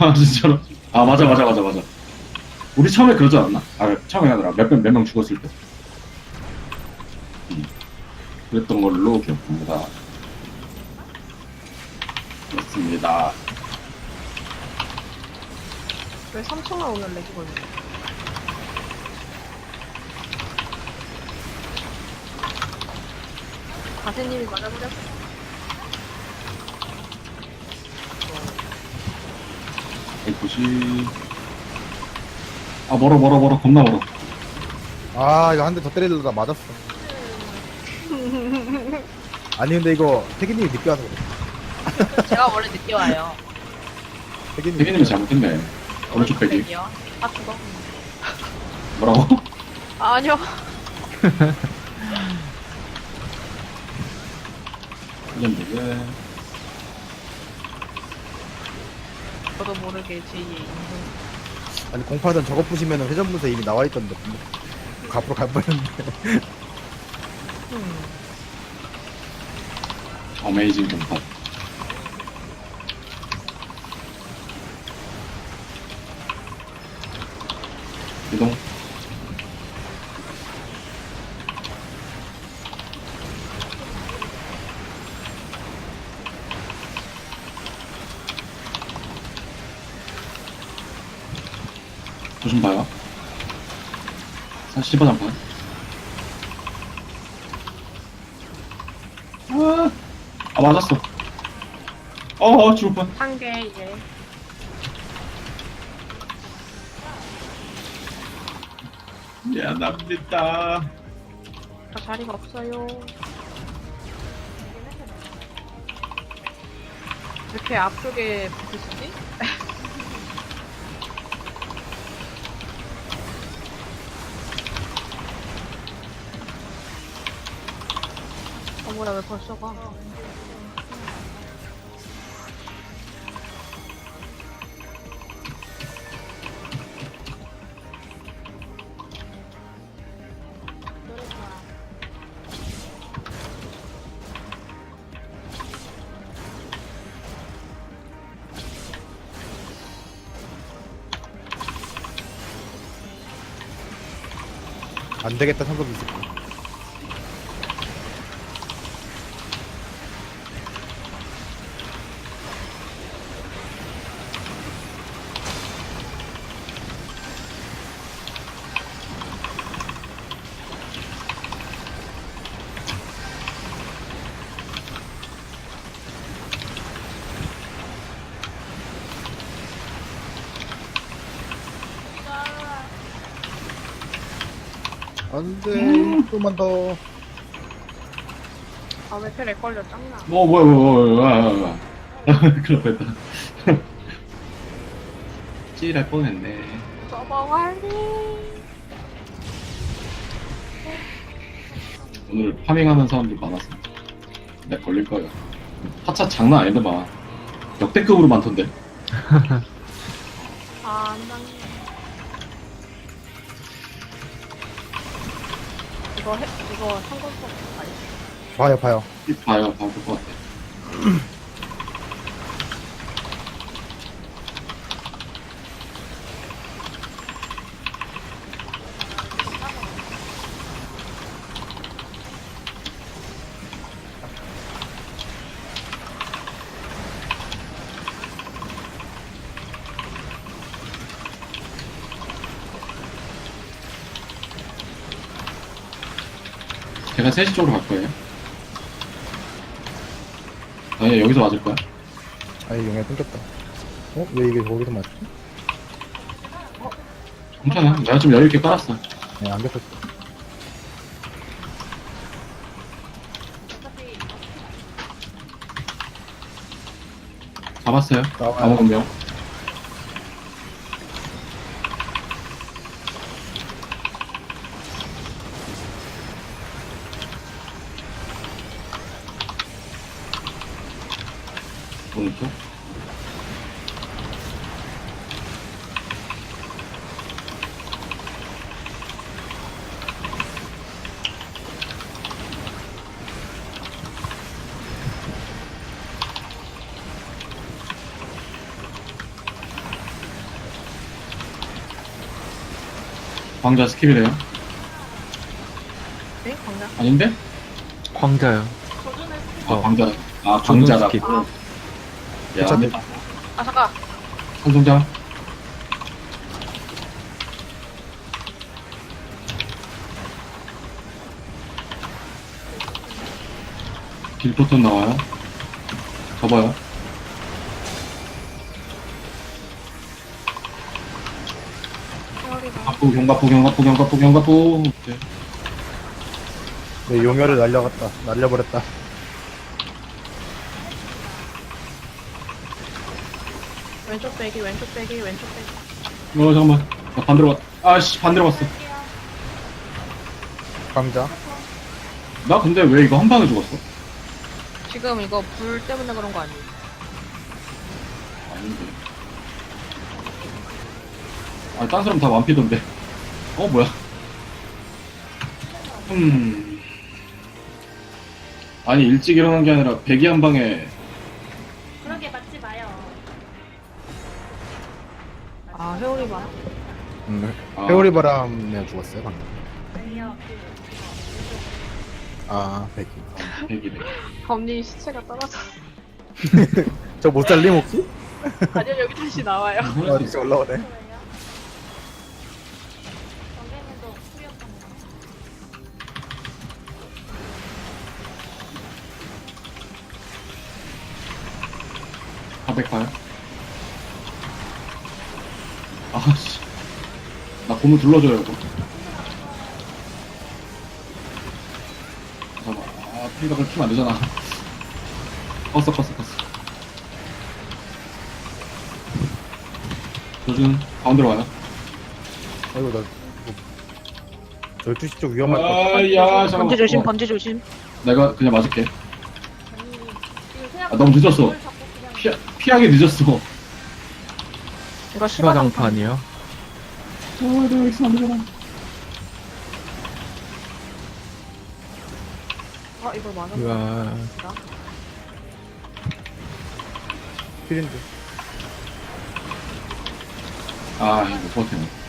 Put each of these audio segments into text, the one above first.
아 진짜로? 아 맞아 맞아 맞아 맞아 우리 처음에 그러지 않았나? 아 처음에 아니라 몇명 명 죽었을 때 음. 그랬던 걸로 기억합니다 그렇습니다 왜 3층만 오면 렉이 걸려? 가세님이 맞아버렸어. 190... 아 멀어 멀어 멀어 겁나 멀어 아 이거 한 대 더 때리려다 맞았어 아니 근데 이거 태기님이 늦게 와서 그래 제가 원래 늦게 와요. 태기님이 태기님이 잘못했네 오른쪽 빼기 렉이요. 아 죽어. 뭐라고? 아, 아니요. 이건 되게 저도 모르게 제2의 인생. 아니 공파전 저거 부시면은 회전문서 이미 나와 있던데 그 앞으로 갈 뻔했는데 음. 어메이징 공파 이동 조심 봐요 한 15장 봐 아, 아 맞았어 어 죽을 뻔 한 개 이제. 미안합니다 저 자리가 없어요. 이렇게 앞쪽에 붙으시지? 어머나 왜 벌써 가? 안 되겠다 생각이 있을 거 안돼. 조금만 더. 아왜 이렇게 렉 걸려? 짱나. 어 뭐야 뭐야 뭐야 뭐야. 뭐야 큰일 날 뻔했다. 찌할 뻔했네. 서버 관리. 오늘 파밍하는 사람들 많았어. 내 걸릴 거야 하차 장난 아닌데 막. 역대급으로 많던데? 아, 안 당해. 이거 해, 이거 상관성 아니 봐요 봐요. 봐요 될것 같아 제가 3시 쪽으로 갈 거예요. 아니 여기서 맞을 거야? 아니 용해 끊겼다. 어? 왜 이게 거기서 맞지? 괜찮아. 내가 좀 여유있게 깔았어. 네 안 겼었어. 잡았어요. 나와요. 아무 건명 봉투 광자 스킵이래요 네? 광자 아닌데? 광자요. 저주는 스킬. 아 어. 광자 아 광자라 광자 스킵. 아, 괜찮네. 아 잠깐. 선송자. 길포톤 나와요. 접어요. 세월이가. 갑부, 경갑부, 경갑부, 경갑부, 경갑부. 네. 내 용혈을 날려갔다. 날려버렸다. 왼쪽 빼기 왼쪽 빼기 왼쪽 빼기. 어, 잠깐만. 나 반대로 갔, 아씨, 반대로 갔어. 강자. 나 근데 왜 이거 한 방에 죽었어? 지금 이거 불 때문에 그런 거 아니에요? 아닌데. 아, 딴 사람 다 완피던데. 어, 뭐야. 음. 아니, 일찍 일어난 게 아니라 배기 한 방에 회오리 봐. 응. 아. 회오리 바람에 죽었어요, 방금. 아, 백이. 배기네. 범님 시체가 떨어져. 저못 살림 혹시? 아니요 여기 다시 나와요. 아, 올라오네. 그래요? 정계님도 후렸던 다 백파요? 아씨. 나 고무 둘러줘요, 이거. 잠깐만. 아, 필각을 키면 안 되잖아. 껐어, 껐어, 껐어. 조준, 가운데로 와요. 아이고, 나, 이거 12시 쪽 위험할 것 같아. 아, 야, 잠깐만. 범죄 조심 어, 범죄 조심. 내가 그냥 맞을게. 아, 너무 늦었어. 피, 피하기 늦었어. 이거 시바장판. 시바장판이요. 어, 안 되잖아. 아 이걸 맞아. 우와. 필인데. 아, 이거 못 버티네.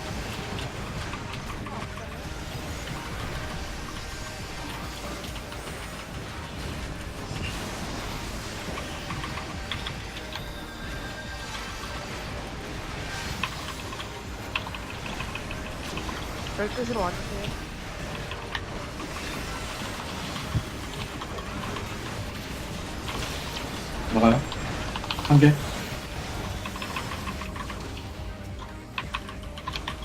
열두 시로 와주세요. 나가요. 한 개.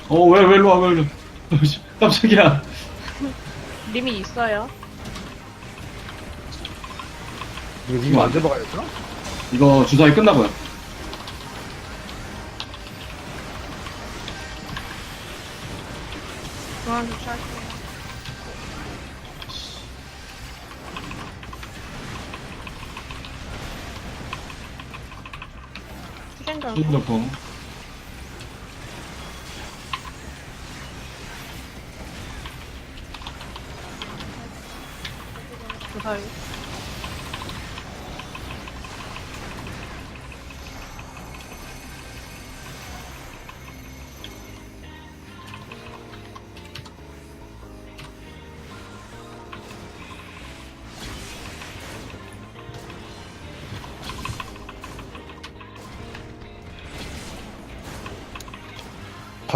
어, 왜, 왜 일로 와, 왜 일로 와. 씨, 깜짝이야. 님이 있어요. 이거 이거 언제 먹어야겠어? 이거 주사위 끝나고요. 중앙 조치할게요. 수전전 수준적품. 조사위.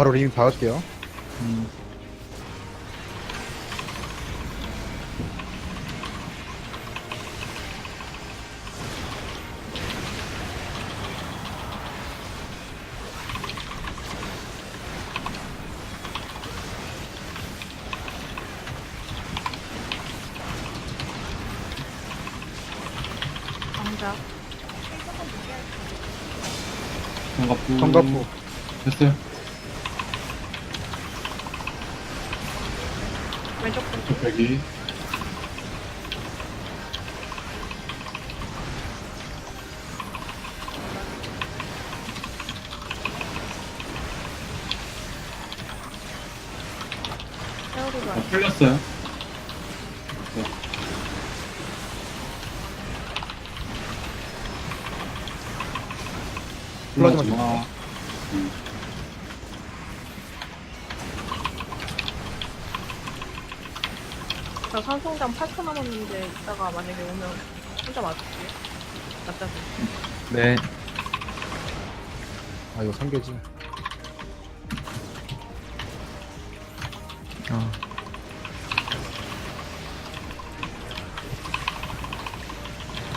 바로 이미 박을게요. 음. 성갑부. 성갑부. 됐어요. 왼쪽. 회오리가. 아, 풀렸어요. 네. 풀러지 풀러지 마. 음. 나 산송장 8초 남았는데 이따가 만약에 오면 혼자 맞을게요. 납작이. 네. 아 이거 상계지 어.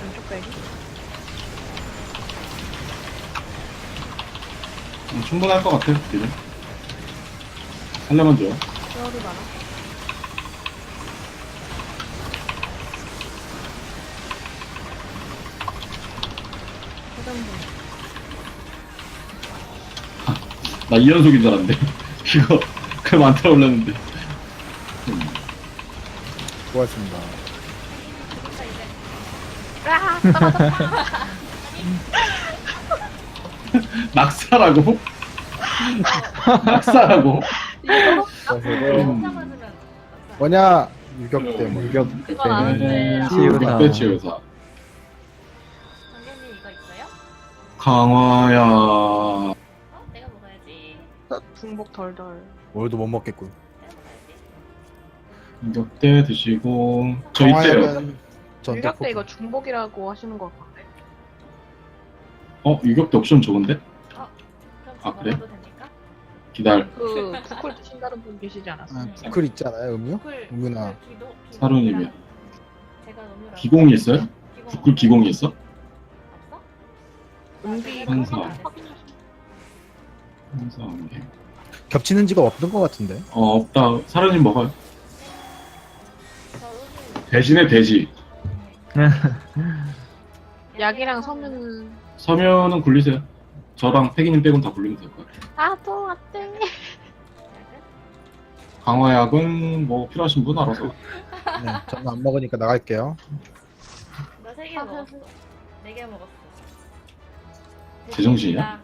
왼쪽 빼기. 음, 충분할 것 같아요, 딜은. 살려만 줘요. 세월이 많아. 회전분. 나 2연속인 줄 알았는데. 이거, 그. 음, 수고하셨습니다 진짜 이제 아, 떨어졌다. 낙사라고? 낙사라고? 이거 음. 뭐냐 유격 때문에 유격 그건 안 돼. 네, 치유다. 육배 치유사. 강gen님 이거 있어요? 강화야. 어? 중복 덜덜. 오늘도 못 먹겠군. 이격대 드시고. 저 유격 때 포기. 이거 중복이라고 하시는 것 같은데. 어, 유격대 옵션 좋은데? 그럼 아, 저 그래? 먹어도 됩니까? 기다려. 그 부쿨 드신다는 분 계시지 않았어요? 아, 부클 있잖아요 음료? 기도, 사루님이요. 제가 음료라고. 기공이 있어요? 기공 없어요? 기공이 있어? 없어? 그거 안 했어. 항상. 예. 겹치는 직업 없는 것 같은데 어, 없다. 사르님 먹어요. 저 음료 대신에 돼지. 약이랑 서면은 서면은 굴리세요. 저랑 패기님 빼곤 다 굴리면 될 거예요. 아또. 약은? 강화약은 뭐 필요하신 분 알아서. 네, 저는 안 먹으니까 나갈게요 나 세 개 먹었어. 네 개 먹었어. 제정신이야?